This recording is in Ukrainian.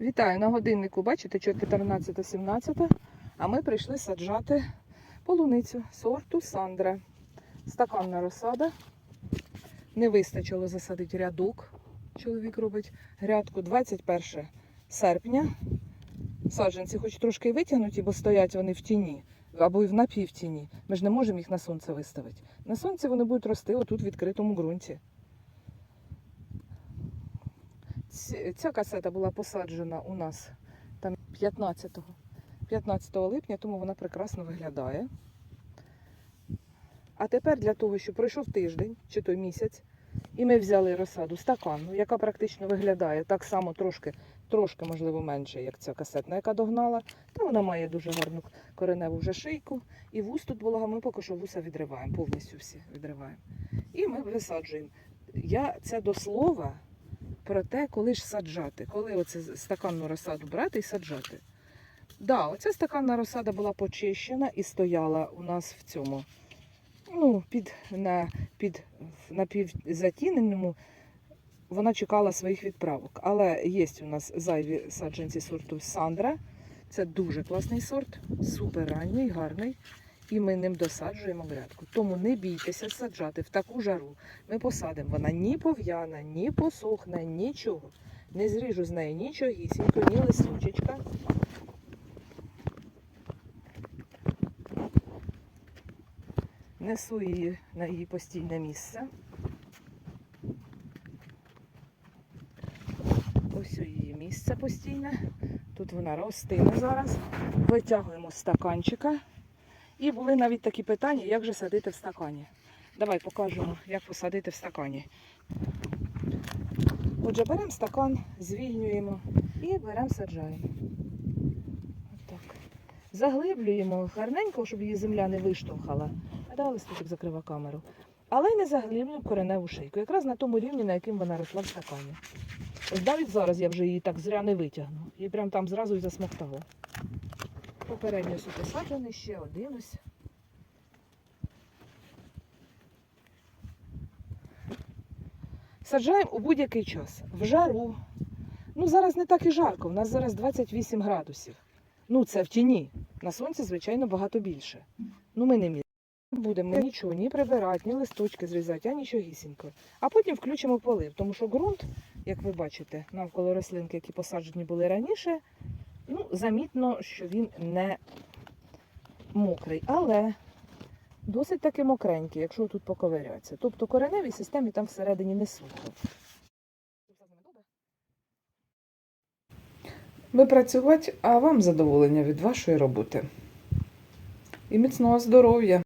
Вітаю на годиннику, бачите, 14.17, а ми прийшли саджати полуницю сорту Сандра. Стаканна розсада. Не вистачило засадити рядок. Чоловік робить грядку 21 серпня. Саджанці хоч трошки витягнуті, бо стоять вони в тіні або й в напівтіні. Ми ж не можемо їх на сонце виставити. На сонці вони будуть рости отут в відкритому ґрунті. Ця касета була посаджена у нас там 15, 15 липня, тому вона прекрасно виглядає. А тепер для того, щоб пройшов тиждень чи той місяць, і ми взяли розсаду стаканну, яка практично виглядає так само трошки, трошки, можливо, менше, як ця касетна, яка догнала. Та вона має дуже гарну кореневу вже шийку. І вуз тут волога, ми поки що вуса відриваємо, повністю всі відриваємо. І ми висаджуємо. Я це до слова про те, коли ж саджати, коли оце стаканну розсаду брати і саджати. Да, оця стаканна розсада була почищена і стояла у нас в цьому, ну, під, на, під напівзатіненому, вона чекала своїх відправок. Але є у нас зайві саджанці сорту Сандра. Це дуже класний сорт, супер ранній, гарний. І ми ним досаджуємо грядку. Тому не бійтеся саджати в таку жару. Ми посадимо. Вона ні пов'яна, ні посохне, нічого. Не зріжу з неї нічогісінько, ні листочечка. Несу її на її постійне місце. Ось у її місце постійне. Тут вона ростиме зараз. Витягуємо стаканчика. І були навіть такі питання, як же садити в стакані. Давай покажемо, як посадити в стакані. Отже, беремо стакан, звільнюємо і беремо, саджаємо. Отак. Заглиблюємо гарненько, щоб її земля не виштовхала. А далі листочок закрива камеру. Але не заглиблюємо кореневу шийку. Якраз на тому рівні, на яким вона росла в стакані. Ось навіть зараз я вже її так зря не витягну. І прям там зразу і засмоктало. Попередньо посаджений, ще один ось. Саджаємо у будь-який час. В жару. Ну, зараз не так і жарко. У нас зараз 28 градусів. Ну, це в тіні. На сонці, звичайно, багато більше. Ну, ми не міряємо. Будемо нічого ні прибирати, ні листочки зрізати, а нічогісінько. А потім включимо полив, тому що ґрунт, як ви бачите, навколо рослинки, які посаджені були раніше, ну, замітно, що він не мокрий, але досить таки мокренький, якщо тут поковирятися. Тобто кореневій системі там всередині не сухо. Ви працювати, а вам задоволення від вашої роботи. І міцного здоров'я!